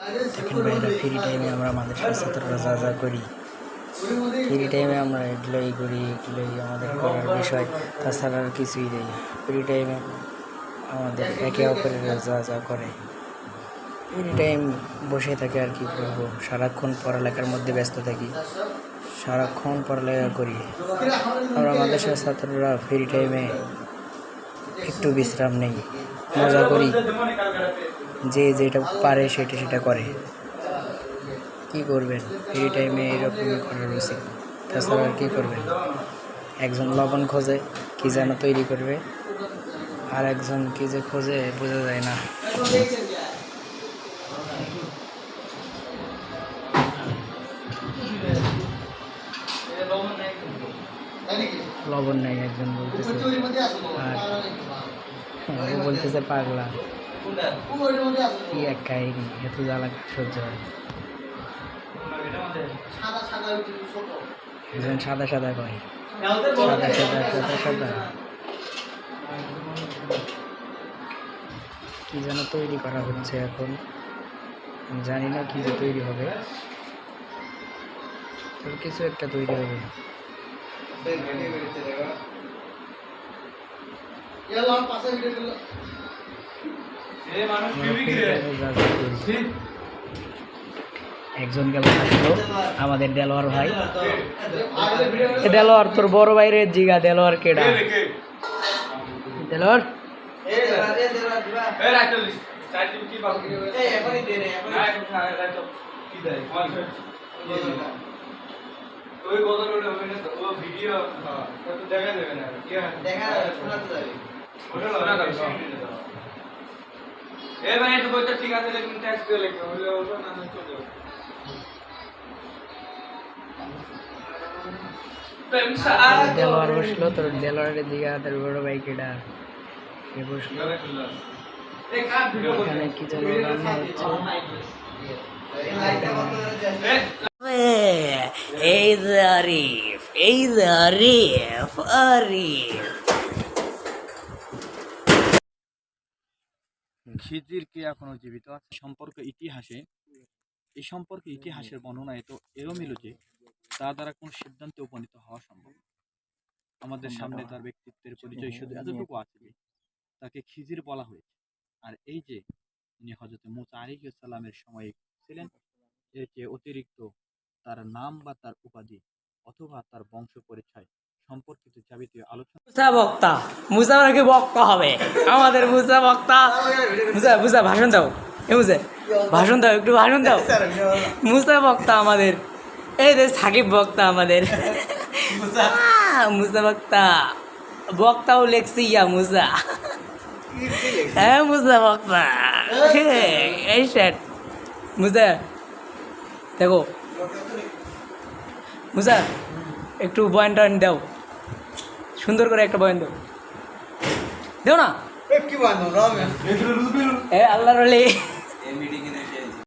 এখন বাইরে ফ্রি টাইমে আমরা মাদ্রাসার ছাত্ররা যা যা করি ফ্রি টাইমে আমরা এগুলোই করি, এগুলোই আমাদের করার বিষয়। তাছাড়া আর কিছুই নেই। ফ্রি টাইমে আমাদের একে অপরের যা যা করে। ফ্রি টাইম বসে থাকে আর কি করব? সারাক্ষণ পড়ালেখার মধ্যে ব্যস্ত থাকি। সারাক্ষণ পড়ালেখা করি। আমরা মাদ্রাসার ছাত্ররা ফ্রি টাইমে একটু বিশ্রাম নেই। মজা করি। যে যেটা পারে সেটা সেটা করে। কি করবেন? ফ্রি টাইমে এরকমই করার উচিত তাছাড়া আর কী করবেন? একজন লবণ খোঁজে, কি যেন তৈরি করবে। আর একজন কি যে খোঁজে, বোঝা যায় না। লবণ নেই, একজন বলতেছে। আর বলতেছে পাগলা। কি এক কাহিনী? এত জ্বালা সহ্য হয়? একজন সাদা সাদা কয়। সাদা সাদা সাদা সাদা। কি যেন তৈরি করা হচ্ছে এখন। জানি না কি যে তৈরি হবে। কিছু একটা তৈরি হবে। আমরা free time এ যা যা করি। একজন গেল আমাদের দেলোয়ার ভাই। দেলোয়ার তোর বড় ভাইরে জিগা দেলোয়ার কেডা? দেলোয়ার? ঠিক আছে লেকিন ট্যাক্স দিয়ে লিখবে হলে হলো না হলে চলে যাবে। দেলোয়ার বসল তোর দেলোয়ারের জিগা তোর বড় ভাই কেডা? সে বসল। এখানে কি যেন রান্না হচ্ছে এই যে আরিফ এই যে আরিফ আরিফ। খিজির কে এখনও জীবিত আছে? সম্পর্কে ইতিহাসে এই সম্পর্কে ইতিহাসের বর্ণনা এত এলোমেলো যে তা দ্বারা কোনো সিদ্ধান্তে উপনীত হওয়া সম্ভব? আমাদের সামনে তার ব্যক্তিত্বের পরিচয় শুধু এতটুকু আছে যে তাকে খিজির বলা হয়েছে। আর এই যে তিনি হজরত মুসা আলিহ সালামের সময়ে ছিলেন এর চেয়ে অতিরিক্ত তার নাম বা তার উপাধি অথবা তার বংশ পরিচয় সম্পর্কিত যাবতীয় আলোচনা মুসা বক্তা মুসা নাকি বক্তা হবে। আমাদের মুসা বক্তা মুসা মুসা ভাষণ দাও। এ মুসা ভাষণ দাও একটু ভাষণ দাও। মুসা বক্তা আমাদের এই যে সাকিব বক্তা আমাদের। মুসা। বক্তা। বক্তাও লেখছি ইয়া মুসা। হ্যাঁ মুসা বক্তা। এই স্যার মুসা দেখো। মুসা একটু বয়ান টয়ান দাও। সুন্দর করে একটা বয়ান দাও। দেও না? এ আল্লাহর